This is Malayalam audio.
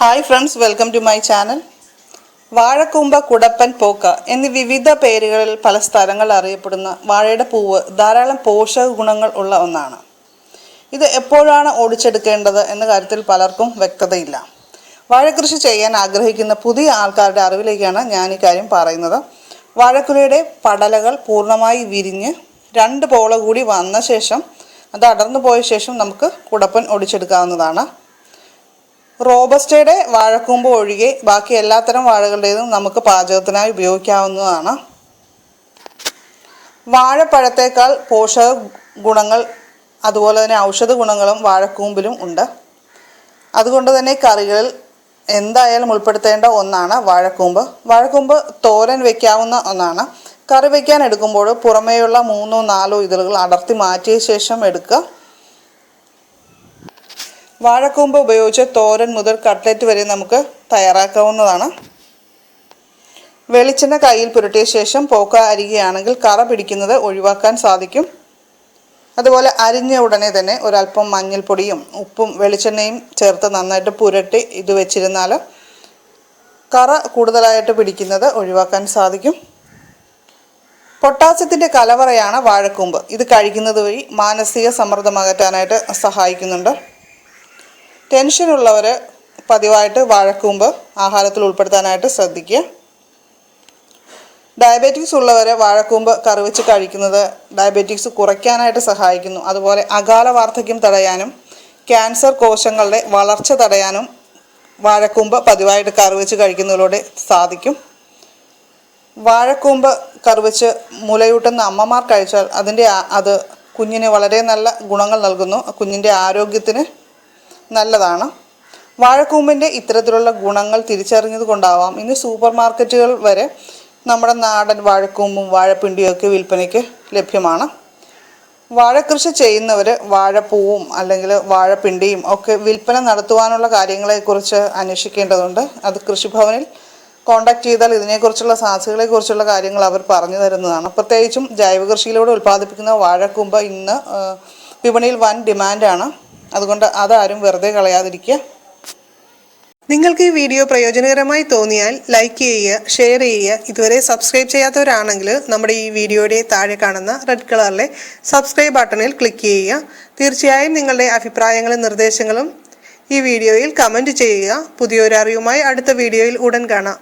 Hi friends welcome to my channel വാഴക്കൂമ്പ കുടപ്പൻ പോക്ക എന്നീ വിവിധ പേരുകളിൽ പല സ്ഥലങ്ങളിൽ അറിയപ്പെടുന്ന വാഴയുടെ പൂവ് ധാരാളം പോഷക ഗുണങ്ങൾ ഉള്ള ഒന്നാണ്. ഇത് എപ്പോഴാണ് ഓടിച്ചെടുക്കേണ്ടത് എന്ന കാര്യത്തിൽ പലർക്കും വ്യക്തതയില്ല. വാഴക്കൃഷി ചെയ്യാൻ ആഗ്രഹിക്കുന്ന പുതിയ ആൾക്കാരുടെ അറിവിലേക്കാണ് ഞാൻ ഈ കാര്യം പറയുന്നത്. വാഴക്കുലയുടെ പടലകൾ പൂർണമായി വിരിഞ്ഞ് രണ്ട് പോള കൂടി വന്ന ശേഷം അത് അടർന്നു പോയ ശേഷം നമുക്ക് കുടപ്പൻ ഒടിച്ചെടുക്കാവുന്നതാണ് റോബസ്റ്റയുടെ വാഴക്കൂമ്പ് ഒഴികെ ബാക്കി എല്ലാത്തരം വാഴകളുടേതും നമുക്ക് പാചകത്തിനായി ഉപയോഗിക്കാവുന്നതാണ്. വാഴപ്പഴത്തേക്കാൾ പോഷക ഗുണങ്ങൾ അതുപോലെ തന്നെ ഔഷധ ഗുണങ്ങളും വാഴക്കൂമ്പിലും ഉണ്ട്. അതുകൊണ്ട് തന്നെ കറികളിൽ എന്തായാലും ഉൾപ്പെടുത്തേണ്ട ഒന്നാണ് വാഴക്കൂമ്പ്. വാഴക്കൂമ്പ് തോരൻ വയ്ക്കാവുന്ന ഒന്നാണ്. കറി വയ്ക്കാൻ എടുക്കുമ്പോൾ പുറമേയുള്ള മൂന്നോ നാലോ ഇതളുകൾ അടർത്തി മാറ്റിയ ശേഷം എടുക്കുക. വാഴക്കൂമ്പ് ഉപയോഗിച്ച് തോരൻ മുതൽ കട്ട്ലറ്റ് വരെ നമുക്ക് തയ്യാറാക്കാവുന്നതാണ്. വെളിച്ചെണ്ണ കയ്യിൽ പുരട്ടിയ ശേഷം പോക്ക അരികയാണെങ്കിൽ കറ പിടിക്കുന്നത് ഒഴിവാക്കാൻ സാധിക്കും. അതുപോലെ അരിഞ്ഞ ഉടനെ തന്നെ ഒരല്പം മഞ്ഞൾപ്പൊടിയും ഉപ്പും വെളിച്ചെണ്ണയും ചേർത്ത് നന്നായിട്ട് പുരട്ടി ഇത് വെച്ചിരുന്നാൽ കറ കൂടുതലായിട്ട് പിടിക്കുന്നത് ഒഴിവാക്കാൻ സാധിക്കും. പൊട്ടാസ്യത്തിന്റെ കലവറയാണ് വാഴക്കൂമ്പ്. ഇത് കഴിക്കുന്നത് വഴി മാനസിക സമ്മർദ്ദം അകറ്റാനായിട്ട് സഹായിക്കുന്നുണ്ട്. ടെൻഷനുള്ളവർ പതിവായിട്ട് വാഴക്കൂമ്പ് ആഹാരത്തിൽ ഉൾപ്പെടുത്താനായിട്ട് ശ്രദ്ധിക്കുക. ഡയബറ്റിക്സ് ഉള്ളവർ വാഴക്കൂമ്പ് കറിവെച്ച് കഴിക്കുന്നത് ഡയബറ്റിക്സ് കുറയ്ക്കാനായിട്ട് സഹായിക്കുന്നു. അതുപോലെ അകാല വാർദ്ധക്യം തടയാനും ക്യാൻസർ കോശങ്ങളുടെ വളർച്ച തടയാനും വാഴക്കൂമ്പ് പതിവായിട്ട് കറിവെച്ച് കഴിക്കുന്നതിലൂടെ സാധിക്കും. വാഴക്കൂമ്പ് കറിവെച്ച് മുലയൂട്ടുന്ന അമ്മമാർ കഴിച്ചാൽ അതിന്റെ അത് കുഞ്ഞിന് വളരെ നല്ല ഗുണങ്ങൾ നൽകുന്നു. കുഞ്ഞിന്റെ ആരോഗ്യത്തിന് നല്ലതാണ്. വാഴക്കൂമ്പിന്റെ ഇത്തരത്തിലുള്ള ഗുണങ്ങൾ തിരിച്ചറിഞ്ഞത് കൊണ്ടാവാം. ഇന്ന് സൂപ്പർ മാർക്കറ്റുകൾ വരെ നമ്മുടെ നാടൻ വാഴക്കൂമ്പും വാഴപ്പിണ്ടിയും ഒക്കെ വിൽപ്പനയ്ക്ക് ലഭ്യമാണ്. വാഴക്കൃഷി ചെയ്യുന്നവർ വാഴപ്പൂവും അല്ലെങ്കിൽ വാഴപ്പിണ്ടിയും ഒക്കെ വിൽപ്പന നടത്തുവാനുള്ള കാര്യങ്ങളെക്കുറിച്ച് അന്വേഷിക്കേണ്ടതുണ്ട്. അത് കൃഷിഭവനിൽ കോൺടാക്ട് ചെയ്താൽ ഇതിനെക്കുറിച്ചുള്ള സാധ്യതകളെക്കുറിച്ചുള്ള കാര്യങ്ങൾ അവർ പറഞ്ഞു തരുന്നതാണ്. പ്രത്യേകിച്ചും ജൈവകൃഷിയിലൂടെ ഉൽപ്പാദിപ്പിക്കുന്ന വാഴക്കൂമ്പ് ഇന്ന് വിപണിയിൽ വൻ ഡിമാൻഡാണ്. അതുകൊണ്ട് അതാരും വെറുതെ കളയാതിരിക്കുക. നിങ്ങൾക്ക് ഈ വീഡിയോ പ്രയോജനകരമായി തോന്നിയാൽ ലൈക്ക് ചെയ്യുക ഷെയർ ചെയ്യുക. ഇതുവരെ സബ്സ്ക്രൈബ് ചെയ്യാത്തവരാണെങ്കിൽ നമ്മുടെ ഈ വീഡിയോയുടെ താഴെ കാണുന്ന റെഡ് കളറിലെ സബ്സ്ക്രൈബ് ബട്ടണിൽ ക്ലിക്ക് ചെയ്യുക. തീർച്ചയായും നിങ്ങളുടെ അഭിപ്രായങ്ങളും നിർദ്ദേശങ്ങളും ഈ വീഡിയോയിൽ കമന്റ് ചെയ്യുക. പുതിയൊരു അറിവുമായി അടുത്ത വീഡിയോയിൽ ഉടൻ കാണാം.